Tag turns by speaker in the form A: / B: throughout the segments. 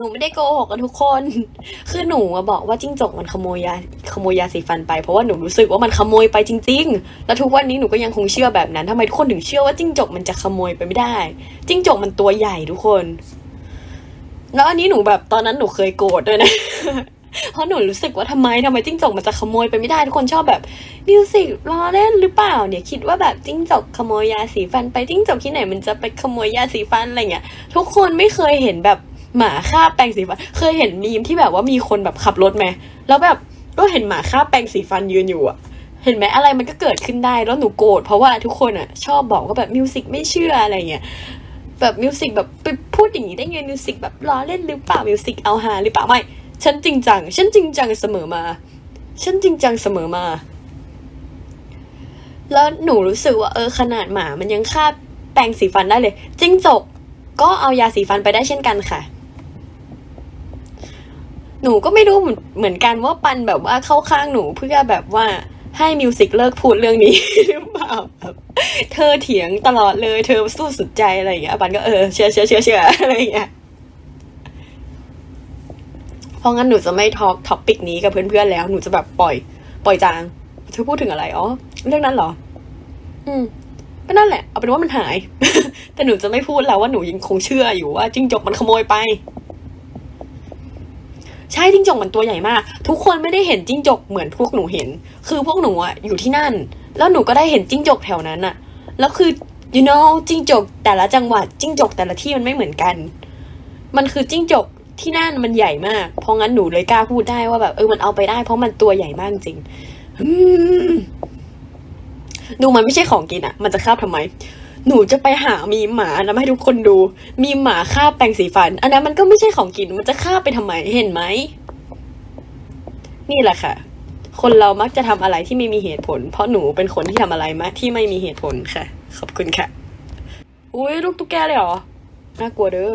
A: หนูไม่ได้โกหกกันทุกคน คือหนูบอกว่าจิ้งจกมันขโมยยาขโมยยาสีฟันไปเพราะว่าหนูรู้สึกว่ามันขโมยไปจริง ๆ แล้วทุกวันนี้หนูก็ยังคงเชื่อแบบนั้นทำไมทุกคนถึงเชื่อว่าจิ้งจกมันจะขโมยไปไม่ได้ จิ้งจกมันตัวใหญ่ทุกคน แล้วอันนี้หนูแบบตอนนั้นหนูเคยโกรธด้วยนะเพราะหนูรู้สึกว่าทำไมทำไมจิ้งจกมันจะขโมยไปไม่ได้ทุกคนชอบแบบมิวสิกล้อเล่นหรือเปล่า เนี่ยคิดว่าแบบจิ้งจกขโมยยาสีฟันไปจิ้งจกที่ไหนมันจะไปขโมยยาสีฟันอะไรเงี้ยทุกคนไม่เคยเห็นแบบ หมาคาบแปรงสีฟัน เคยเห็นมีมที่แบบว่ามีคนแบบขับรถไหมแล้วแบบก็เห็นหมาคาบแปรงสีฟันยืนอยู่อะเห็นไหมอะไรมันก็เกิดขึ้นได้แล้วหนูโกรธเพราะว่าทุกคนอะชอบบอกว่าแบบมิวสิกไม่เชื่ออะไรเงี้ยแบบมิวสิกแบบไปพูดอย่างนี้ได้ไงมิวสิกแบบล้อเล่นหรือเปล่ามิวสิกเอาฮาหรือเปล่าไม่ฉันจริงจังฉันจริงจังเสมอมา ฉันจริงจังเสมอมา แล้วหนูรู้สึกว่าเออขนาดหมามันยังคาบแปรงสีฟันได้เลยจิ้งจกก็เอายาสีฟันไปได้เช่นกันค่ะ หนูก็ไม่รู้เหมือนกันว่าปันแบบว่าเข้าข้างหนูเพื่อแบบว่าให้มิวสิกเลิกพูดเรื่องนี้หรือเปล่าแบบเธอเถียงตลอดเลย เธอสู้สุดใจอะไรอย่างเงี้ยปันก็เออเชื่อเชื่อเชื่อเชื่ออะไรอย่างเงี้ยเพราะงั้นหนูจะไม่ทอล์กท็อปิกนี้กับเพื่อนๆแล้ว หนูจะแบบปล่อย ปล่อยจางเธอพูดถึงอะไรอ๋อเรื่องนั้นเหรอ อืมก็นั่นแหละเอาเป็นว่ามันหาย แต่หนูจะไม่พูดแล้วว่าหนูยังคงเชื่ออยู่ว่าจิ้งจกมันขโมยไป ใช่จิ้งจกมันตัวใหญ่มาก ทุกคนไม่ได้เห็นจิ้งจกเหมือนพวกหนูเห็น คือพวกหนูอะอยู่ที่นั่น แล้วหนูก็ได้เห็นจิ้งจกแถวนั้นอะแล้วคือ you know จิ้งจกแต่ละจังหวัดจิ้งจกแต่ละที่มันไม่เหมือนกัน มันคือจิ้งจกที่นั่นมันใหญ่มาก เพราะงั้นหนูเลยกล้าพูดได้ว่าแบบเออมันเอาไปได้ เพราะมันตัวใหญ่มากจริงดูมันไม่ใช่ของกินอะมันจะคาบทำไม หนูจะไปหามีหมาแล้วให้ทุกคนดู มีหมาคาบแปรงสีฟัน อันนั้นมันก็ไม่ใช่ของกินมันจะคาบไปทำไมเห็นไหม นี่แหละค่ะ คนเรามักจะทำอะไรที่ไม่มีเหตุผล เพราะหนูเป็นคนที่ทำอะไรมาที่ไม่มีเหตุผลค่ะ ขอบคุณค่ะอุ้ยลูกตุ๊กแกเลยเหรอน่ากลัวเด้อ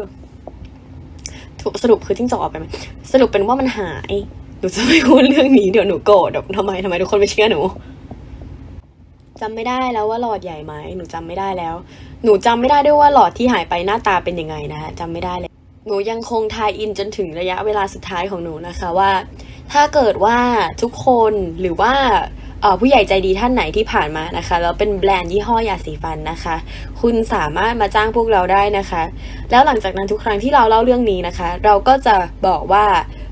A: สรุปคือจิ้งจอกออกไปไหมสรุปเป็นว่ามันหาย หนูจะไม่พูดเรื่องนี้เดี๋ยวหนูโกรธทำไมทำไมทุกคนไม่เชื่อหนู จำไม่ได้แล้วว่าหลอดใหญ่ไหมหนูจำไม่ได้แล้ว หนูจำไม่ได้ด้วยว่าหลอดที่หายไปหน้าตาเป็นยังไงนะคะจำไม่ได้เลย หนูยังคงทายอินจนถึงระยะเวลาสุดท้ายของหนูนะคะว่า ถ้าเกิดว่าทุกคนหรือว่าผู้ใหญ่ใจดีท่านไหนที่ผ่านมานะคะแล้วเป็นแบรนด์ยี่ห้อยาสีฟันนะคะ คุณสามารถมาจ้างพวกเราได้นะคะ แล้วหลังจากนั้นทุกครั้งที่เราเล่าเรื่องนี้นะคะ เราก็จะบอกว่า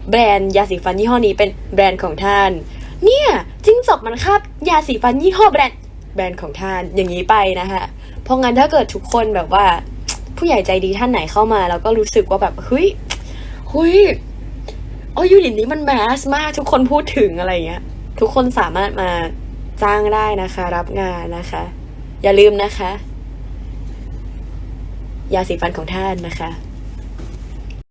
A: แบรนด์ยาสีฟันยี่ห้อนี้เป็นแบรนด์ของท่าน เนี่ยจิ้งจกมันคาบยาสีฟันยี่ห้อแบรนด์ แบรนด์ของท่านอย่างนี้ไปนะคะเพราะงั้นถ้าเกิดทุกคนแบบว่า ผู้ใหญ่ใจดีท่านไหนเข้ามา แล้วก็รู้สึกว่าแบบเฮ้ยเฮ้ยโอ้ยูนิตนี้มันแมสมากทุกคนพูดถึงอะไรเงี้ย ทุกคนสามารถมาจ้างได้นะคะ รับงานนะคะ อย่าลืมนะคะ ยาสีฟันของท่านนะคะ